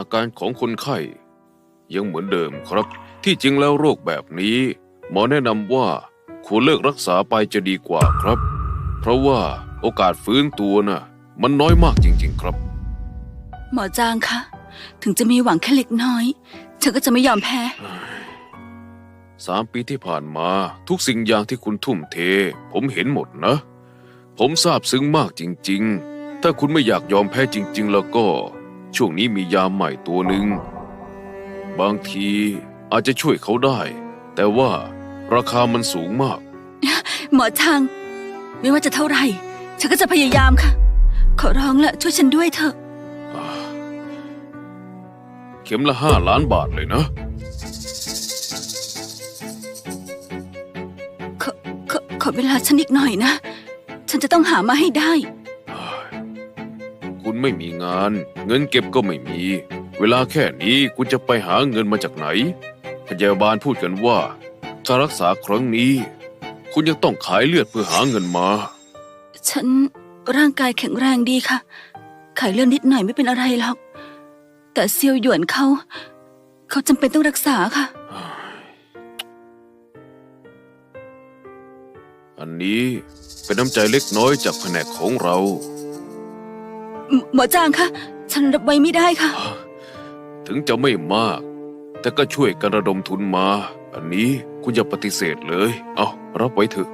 อาการของคนไข้ ยังเหมือนเดิมครับ ที่จริงแล้วโรคแบบนี้ หมอแนะนำว่าควรเลิกรักษาไปจะดีกว่าครับ เพราะว่าโอกาสฟื้นตัวน่ะ มันน้อยมากจริง ๆ ครับ หมอจางคะ ถึงจะมีหวังแค่เล็กน้อยฉันก็จะไม่ยอมแพ้สามปีที่ผ่านมาทุกสิ่งอย่างที่คุณทุ่มเท ผมเห็นหมดนะ ผมซาบซึ้งมากจริง ๆ ถ้าคุณไม่อยากยอมแพ้จริง ๆ แล้วก็ ช่วงนี้มียาใหม่ตัวหนึ่ง บางทีอาจจะช่วยเขาได้ แต่ว่าราคามันสูงมาก หมอจางไม่ว่าจะเท่าไหร่ ฉันก็จะพยายามค่ะ ขอร้องละช่วยฉันด้วยเถอะ เข็มละห้าล้านบาทเลยนะ ขอขอขอเวลาฉันอีกหน่อยนะ ฉันจะต้องหามาให้ได้คุณ ไม่มีงาน เงินเก็บก็ไม่มี เวลาแค่นี้คุณจะไปหาเงินมาจากไหน พยาบาลพูดกันว่าการรักษาครั้งนี้ คุณยังต้องขายเลือดเพื่อหาเงินมา ฉันร่างกายแข็งแรงดีค่ะไขเลือดนิดหน่อยไม่เป็นอะไรหรอก แต่เซียวหยวนเขา เขาจำเป็นต้องรักษาค่ะ อันนี้เป็นน้ำใจเล็กน้อยจากแผนกของเรา หมหมอจางคะฉันรับไว้ไม่ได้ค่ะ ถึงจะไม่มาก แต่ก็ช่วยกันระดมทุนมา อันนี้คุณอย่าปฏิเสธเลย เอารับไว้เถอะ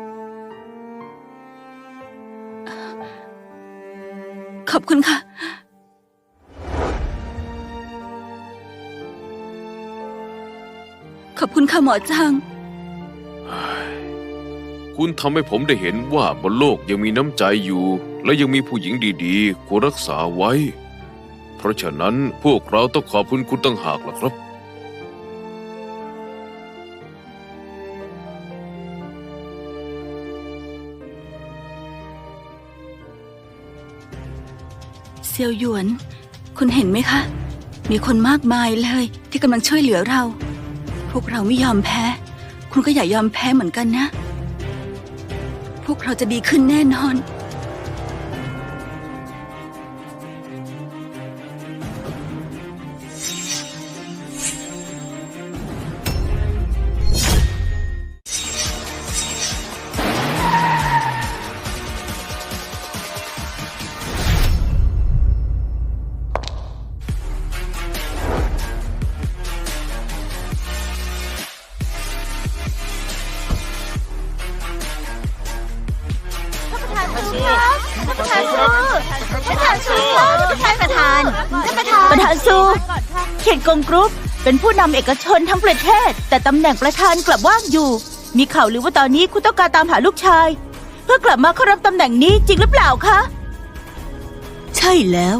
ขอบคุณค่ะ ขอบคุณค่ะหมอจาง คุณทำให้ผมได้เห็นว่าบนโลกยังมีน้ำใจอยู่ และยังมีผู้หญิงดีๆควรรักษาไว้ เพราะฉะนั้นพวกเราต้องขอบคุณคุณตั้งหากล่ะครับ เซียวหยวน คุณเห็นไหมคะ มีคนมากมายเลยที่กำลังช่วยเหลือเรา พวกเราไม่ยอมแพ้ คุณก็อย่ายอมแพ้เหมือนกันนะ พวกเราจะดีขึ้นแน่นอน ระธานซูเขตกงกรุ๊ปเป็นผู้นำเอกชนทั้งประเทศ แต่ตำแหน่งประธานกลับว่างอยู่ มีข่าวหรือว่าตอนนี้คุณต้องการตามหาลูกชาย เพื่อกลับมาเข้ารับตำแหน่งนี้จริงหรือเปล่าคะใช่แล้ว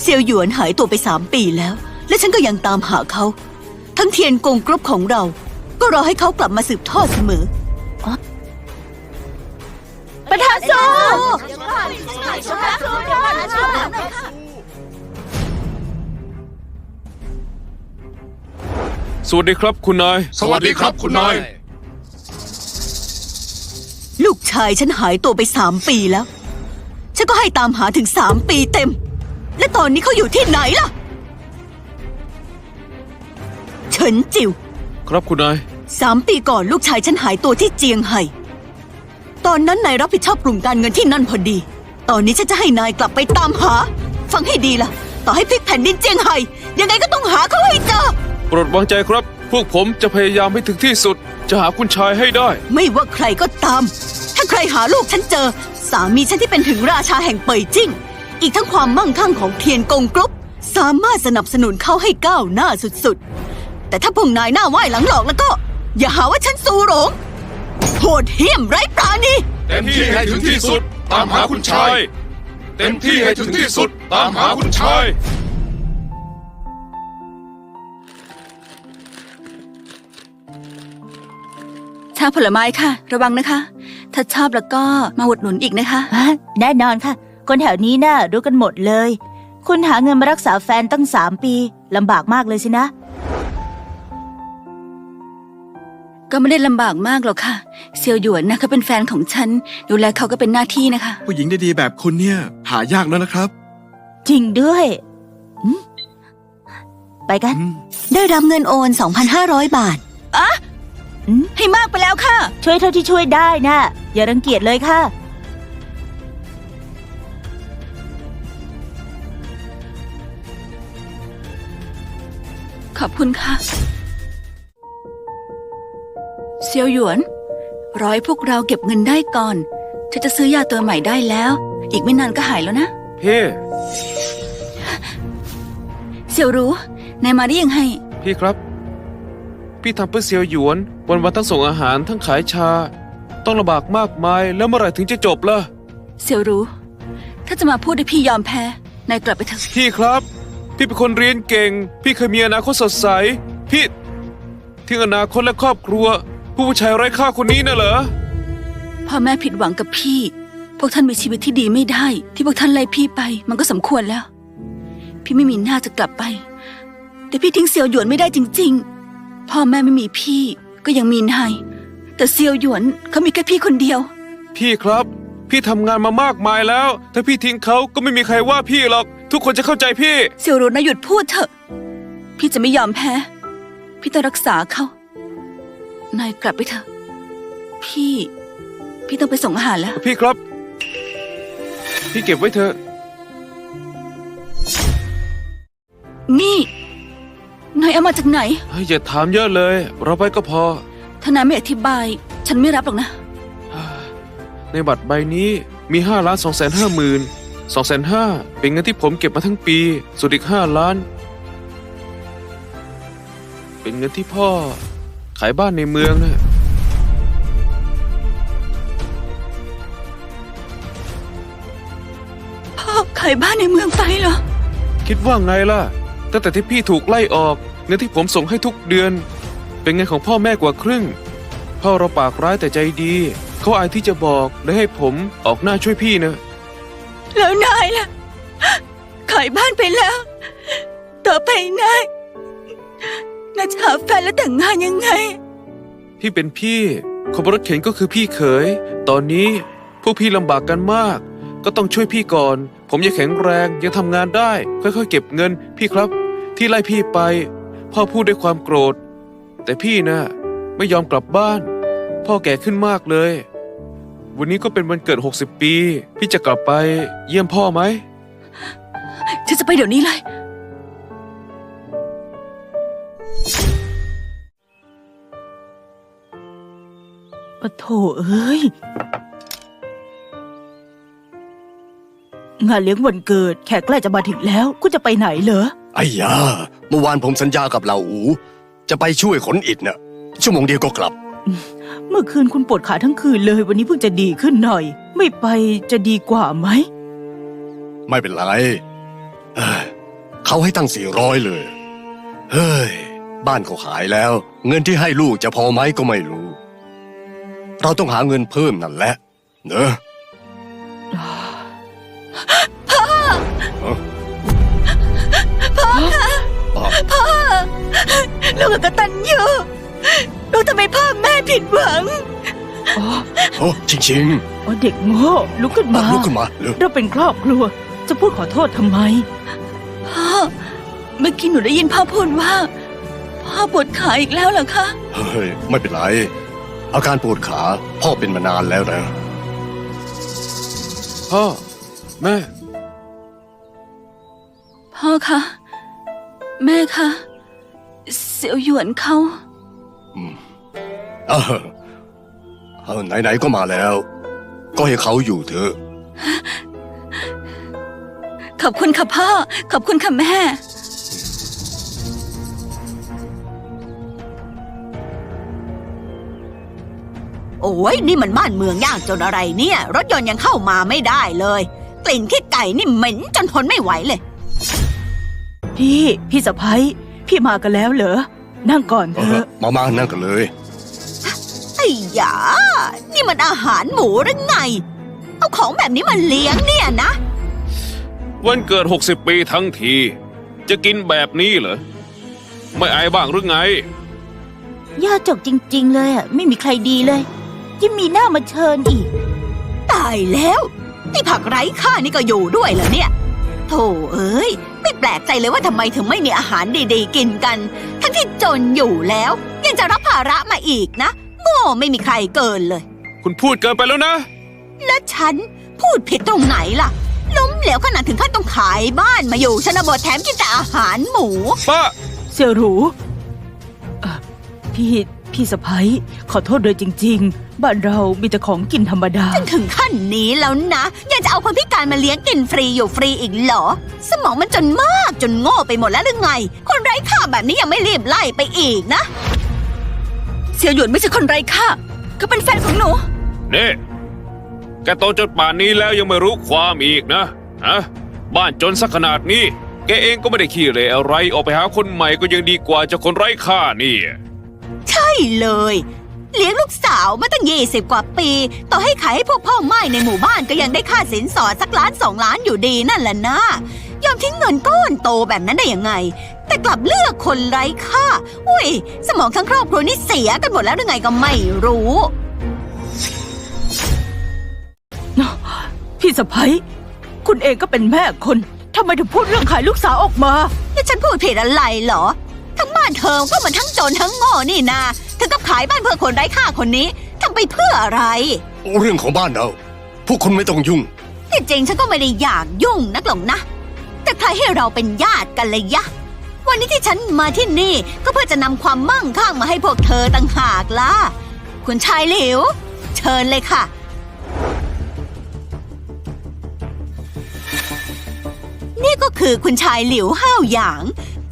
เซียวหยวนหายตัวไปสามปีแล้ว และฉันก็ยังตามหาเขา ทั้งเทียนกงกรุ๊ปของเรา ก็รอให้เขากลับมาสืบทอดเสมอประธานซู สวัสดีครับคุณนาย สวัสดีครับคุณนาย ลูกชายฉันหายตัวไปสามปีแล้ว ฉันก็ให้ตามหาถึงสามปีเต็ม และตอนนี้เขาอยู่ที่ไหนล่ะ เฉินจิวครับคุณนาย สามปีก่อนลูกชายฉันหายตัวที่เจียงไห่ตอนนั้นนายรับผิดชอบกลุ่มการเงินที่นั่นพอดี ตอนนี้ฉันจะให้นายกลับไปตามหา ฟังให้ดีล่ะ ต่อให้พลิกแผ่นดินเจียงไห่ยังไงก็ต้องหาเขาให้เจอ โปรดวางใจครับ พวกผมจะพยายามให้ถึงที่สุด จะหาคุณชายให้ได้ ไม่ว่าใครก็ตาม ถ้าใครหาลูกฉันเจอ สามีฉันที่เป็นถึงราชาแห่งเป่ยจิ้ง อีกทั้งความมั่งคั่งของเทียนกงกรุ๊ปสามารถสนับสนุนเขาให้ก้าวหน้าสุดๆ แต่ถ้าพวกนายหน้าไหว้หลังหลอกแล้วก็ อย่าหาว่าฉันสูหลงโหดเหี้ยมไร้ปราณี เต็มที่ให้ถึงที่สุด ตามหาคุณชาย เต็มที่ให้ถึงที่สุด ตามหาคุณชาย ชาผลไม้ค่ะ ระวังนะคะ ถ้าชอบแล้วก็มาอุดหนุนอีกนะคะอะแน่นอนค่ะ คนแถวนี้น่ารู้กันหมดเลย คุณหาเงินมารักษาแฟนตั้งสามปีลำบากมากเลยสินะ ก็ไม่ได้ลำบากมากหรอกค่ะ เซียวหยวนนะเขาเป็นแฟนของฉัน ดูแลเขาก็เป็นหน้าที่นะคะ ผู้หญิงดีๆแบบคุณเนี่ย หายากแล้วนะครับ จริงด้วยอืมไปกัน ได้รับเงินโอน 2,500 บาท ให้มากไปแล้วค่ะ ช่วยเท่าที่ช่วยได้นะ อย่ารังเกียจเลยค่ะ ขอบคุณค่ะ เซียวหยวน ร้อยพวกเราเก็บเงินได้ก่อนฉันจะซื้อยาตัวใหม่ได้แล้ว อีกไม่นานก็หายแล้วนะ พี่ เซียวรู้นายมาได้ยังไง พี่ครับ พี่ทำเพื่อเซียวหยวน วันวันๆทั้งส่งอาหารทั้งขายชา ต้องลำบากมากมายแล้วเมื่อไหร่ถึงจะจบล่ะ เซียวรู้ ถ้าจะมาพูดให้พี่ยอมแพ้ นายกลับไปเถอะพี่ครับ พี่เป็นคนเรียนเก่ง พี่เคยมีอนาคตสดใส พี่ทิ้งอนาคตและครอบครัว ผู้ผู้ชายไร้ค่าคนนี้น่ะเหรอ พ่อแม่ผิดหวังกับพี่ พวกท่านมีชีวิตที่ดีไม่ได้ ที่พวกท่านไล่พี่ไป มันก็สมควรแล้ว พี่ไม่มีหน้าจะกลับไป แต่พี่ทิ้งเซียวหยวนไม่ได้จริง ๆ พ่อแม่ไม่มีพี่ก็ยังมีนายแต่เซียวหยวนเขามีแค่พี่คนเดียว พี่ครับ พี่ทำงานมามากมายแล้ว ถ้าพี่ทิ้งเขาก็ไม่มีใครว่าพี่หรอก ทุกคนจะเข้าใจพี่ เซียวรู้นะหยุดพูดเถอะ พี่จะไม่ยอมแพ้ พี่ต้องรักษาเขา นายกลับไปเถอะ พี่ พี่ต้องไปส่งอาหารแล้ว พี่ครับ พี่เก็บไว้เถอะ นี่ นายเอามาจากไหน เฮ้ยอย่าถามเยอะเลย เราไปก็พอ ถ้านายไม่อธิบาย ฉันไม่รับหรอกนะ ในบัตรใบนี้มีห้าล้านสองแสนห้าหมื่นสองแสนห้าเป็นเงินที่ผมเก็บมาทั้งปีส่วนอีกห้าล้าน เป็นเงินที่พ่อ ขายบ้านในเมืองนะพ่อขายบ้านในเมืองไปเหรอ คิดว่าไงล่ะ ตั้งแต่ที่พี่ถูกไล่ออกเงินที่ผมส่งให้ทุกเดือน เป็นเงินของพ่อแม่กว่าครึ่ง พ่อเราปากร้ายแต่ใจดี เขาอายที่จะบอกและให้ผมออกหน้าช่วยพี่นะ แล้วนายล่ะ ขายบ้านไปแล้ว ต่อไปนายนายจะหาแฟนและแต่งงานยังไง พี่เป็นพี่คนบนรถเข็นก็คือพี่เขย ตอนนี้พวกพี่ลำบากกันมาก ก็ต้องช่วยพี่ก่อน ผมยังแข็งแรงยังทำงานได้ ค่อยๆ เก็บเงิน พี่ครับ ที่ไล่พี่ไป พ่อพูดด้วยความโกรธ แต่พี่นะไม่ยอมกลับบ้าน พ่อแก่ขึ้นมากเลย วันนี้ก็เป็นวันเกิด 60 ปี พี่จะกลับไปเยี่ยมพ่อไหมฉันจะไปเดี๋ยวนี้เลย ปะโถเอ้ย งานเลี้ยงวันเกิดแขกใกล้จะมาถึงแล้วกูจะไปไหนเหรอ ไอ้ยาเมื่อวานผมสัญญากับเหล่าอู จะไปช่วยขนอิฐน่ะ ชั่วโมงเดียวก็กลับ เมื่อคืนคุณปวดขาทั้งคืนเลย วันนี้เพิ่งจะดีขึ้นหน่อย ไม่ไปจะดีกว่าไหม ไม่เป็นไรเอ้ยเขาให้ตั้งสี่ร้อยเลย เฮ้ย บ้านเขาขายแล้ว เงินที่ให้ลูกจะพอไหมก็ไม่รู้ เราต้องหาเงินเพิ่มนั่นแหละ เนอะ ลูกกตันยูลูกทำไมพ่อแม่ผิดหวังอ๋อโอ้จริงอ๋อเด็กโง่ลุกขึ้นๆมาอะลุกขึ้นมาเร็วเราเป็นครอบครัว จะพูดขอโทษทำไม พ่อ เมื่อกี้หนูได้ยินพ่อพูดว่า พ่อปวดขาอีกแล้วเหรอคะ เฮ้ยไม่เป็นไร อาการปวดขาพ่อเป็นมานานแล้วนะพ่อ แม่ พ่อคะ แม่คะ เสี่ยวหยวนเขาเออเออไหนๆก็มาแล้ว ก็ให้เขาอยู่เถอะ ขอบคุณค่ะพ่อ ขอบคุณค่ะแม่ โอ้ยนี่มันบ้านเมืองยากจนอะไรเนี่ย รถยนต์ยังเข้ามาไม่ได้เลย กลิ่นขี้ไก่นี่เหม็นจนทนไม่ไหวเลย พี่ พี่สะพ้ย พี่มากันแล้วเหรอ นั่งก่อนเถเอออะ มามานั่งกันเลย ไอ้ยา นี่มันอาหารหมูหรือไง เอาของแบบนี้มาเลี้ยงเนี่ยนะ วันเกิด 60 ปีทั้งที จะกินแบบนี้เหรอ ไม่อายบ้างหรือไง ย่าจกจริง ๆ เลยอะ ไม่มีใครดีเลยยิ่งมีหน้ามาเชิญอีก ตายแล้ว นี่ผักไร้ค่านี่ก็อยู่ด้วยเหรอเนี่ย โธ่เอ้ย ไม่แปลกใจเลยว่าทำไมถึงไม่มีอาหารดีๆ กินกัน ทั้งที่จนอยู่แล้ว ยังจะรับภาระมาอีกนะ โง่ไม่มีใครเกินเลย คุณพูดเกินไปแล้วนะ แล้วฉันพูดผิดตรงไหนล่ะ ล้มเหลวขนาดถึงขั้นต้องขายบ้านมาอยู่ชนบทแถมกินแต่อาหารหมู ป้า เสี่ยวหรูเอ่อพี่ พี่สะพ้ยขอโทษด้วยจริง ๆ บ้านเรามีแต่ของกินธรรมดา จนถึงขั้นนี้แล้วนะ ยังจะเอาคนพิการมาเลี้ยงกินฟรีอยู่ฟรีอีกเหรอ สมองมันจนมากจนโง่ไปหมดแล้วหรือไง คนไร้ค่าแบบนี้ยังไม่รีบไล่ไปอีกนะเซียวหยวนไม่ใช่คนไร้ค่าเขาเป็นแฟนของหนู นี่แกโตจนป่านนี้แล้วยังไม่รู้ความอีกนะฮะบ้านจนสักขนาดนี้ แกเองก็ไม่ได้ขี้เหร่อะไร ออกไปหาคนใหม่ก็ยังดีกว่าเจะคนไร้ค่านี่ ใช่ เลย เลี้ยงลูกสาวมาตั้งยี่สิบกว่าปี ต่อให้ขายให้พวกพ่อไม้ในหมู่บ้านก็ยังได้ค่าสินสอดสักล้านสองล้านอยู่ดีนั่นแหละนะยอมทิ้งเงินก้อนโตแบบนั้นได้ยังไง แต่กลับเลือกคนไร้ค่าอุ้ย สมองทั้งครอบครัวนี่เสียกันหมดแล้วหรือไงก็ไม่รู้พี่สะพ้ยคุณเองก็เป็นแม่คนทำไมถึงพูดเรื่องขายลูกสาวออกมานี่ฉันพูดผิดอะไรเหรอทั้งบ้านเธอก็เหมือนทั้งจนทั้งโง่นี่นาถึงกับขายบ้านเพื่อคนไร้ค่าคนนี้ทำไปเพื่ออะไร เรื่องของบ้านเราพวกคุณไม่ต้องยุ่งที่จริงฉันก็ไม่ได้อยากยุ่งนักหรอกนะ แต่ใครให้เราเป็นญาติกันเลยยะ วันนี้ที่ฉันมาที่นี่ก็เพื่อจะนำความมั่งคั่งมาให้พวกเธอต่างหากล่ะคุณชายหลิว เชิญเลยค่ะนี่ก็คือคุณชายหลิวห้าวหยาง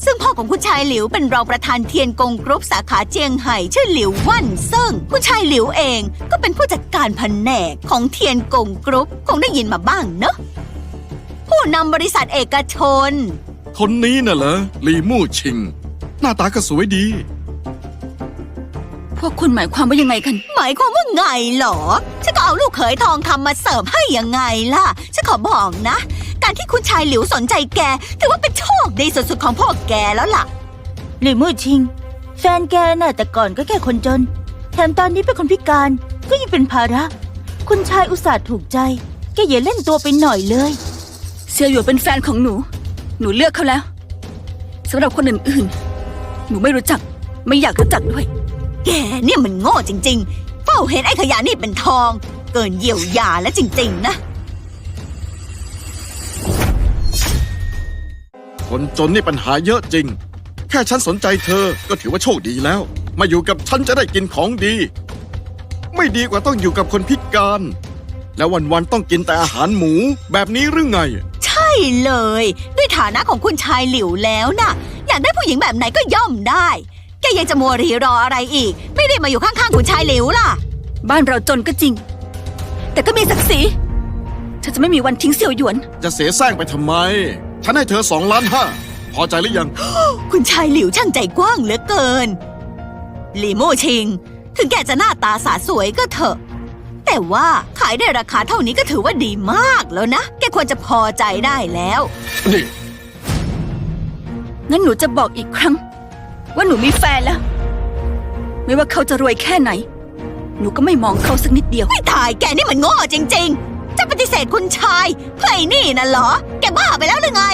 ซึ่งพ่อของคุณชายหลิวเป็นรองประธานเทียนกงกรุ๊ปสาขาเจียงไห่ชื่อหลิวว่านเซิ่งคุณชายหลิวเองก็เป็นผู้จัดการแผนกของเทียนกงกรุ๊ปคงได้ยินมาบ้างเนอะผู้นำบริษัทเอกชน คนนี้น่ะเหรอลีมู่ชิง หน้าตาก็สวยดี พวกคุณหมายความว่ายังไงกัน หมายความว่าไงเหรอฉันก็เอาลูกเขยทองคำมาเสิร์ฟให้ยังไงล่ะฉันขอบอกนะ การที่คุณชายหลิวสนใจแก ถือว่าเป็นโชคดีสุดๆของพวกแกแล้วล่ะ หลี่มู่ชิง แฟนแกน่ะแต่ก่อนก็แค่คนจน แถมตอนนี้เป็นคนพิการก็ยังเป็นภาระ คุณชายอุตส่าห์ถูกใจ แกอย่าเล่นตัวไปหน่อยเลย เซียวหยวนเป็นแฟนของหนู หนูเลือกเขาแล้วสำหรับคนอื่นๆ หนูไม่รู้จัก ไม่อยากรู้จักด้วย แกเนี่ยมันโง่จริง ๆ เฝ้าเห็นไอ้ขยะนี่เป็นทอง เกินเยียวยาแล้วจริง ๆ นะ คนจนนี่ปัญหาเยอะจริง แค่ฉันสนใจเธอก็ถือว่าโชคดีแล้ว มาอยู่กับฉันจะได้กินของดี ไม่ดีกว่าต้องอยู่กับคนพิการ แล้ววันๆต้องกินแต่อาหารหมูแบบนี้หรือไง ใช่เลย ด้วยฐานะของคุณชายหลิวแล้วน่ะ อยากได้ผู้หญิงแบบไหนก็ย่อมได้ แกยังจะมัวรีรออะไรอีก ไม่ได้มาอยู่ข้างๆคุณชายหลิวล่ะ บ้านเราจนก็จริง แต่ก็มีศักดิ์ศรีฉันจะไม่มีวันทิ้งเซียวหยวน จะเสียแซงไปทำไม ฉันให้เธอสองล้านห้าพอใจหรือยัง คุณชายหลิวช่างใจกว้างเหลือเกิน หลีโม่ชิง ถึงแกจะหน้าตาสาสวยก็เถอะ แต่ว่าขายได้ราคาเท่านี้ก็ถือว่าดีมากแล้วนะ แกควรจะพอใจได้แล้ว นี่ งั้นหนูจะบอกอีกครั้ง ว่าหนูมีแฟนแล้ว ไม่ว่าเขาจะรวยแค่ไหน หนูก็ไม่มองเขาสักนิดเดียว ไม่ตายแกนี่มันโง่จริง ๆ จะปฏิเสธคุณชายเพื่อไอ้นี่น่ะเหรอ แกบ้าไปแล้วหรือไง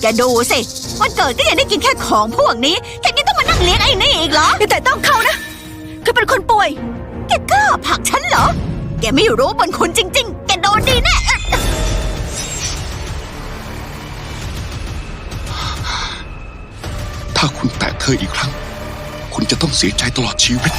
แกดูสิ วันเกิดก็ยังได้กินแค่ของพวกนี้ แกยังต้องมานั่งเลี้ยงไอ้นี่อีกเหรออย่าแต่ต้องเขานะเขาเป็นคนป่วย แกกล้าผลักฉันเหรอ แกไม่รู้บนคุณจริง ๆ แกโดนดีแน่ถ้าคุณแตะเธออีกครั้ง คุณจะต้องเสียใจตลอดชีวิต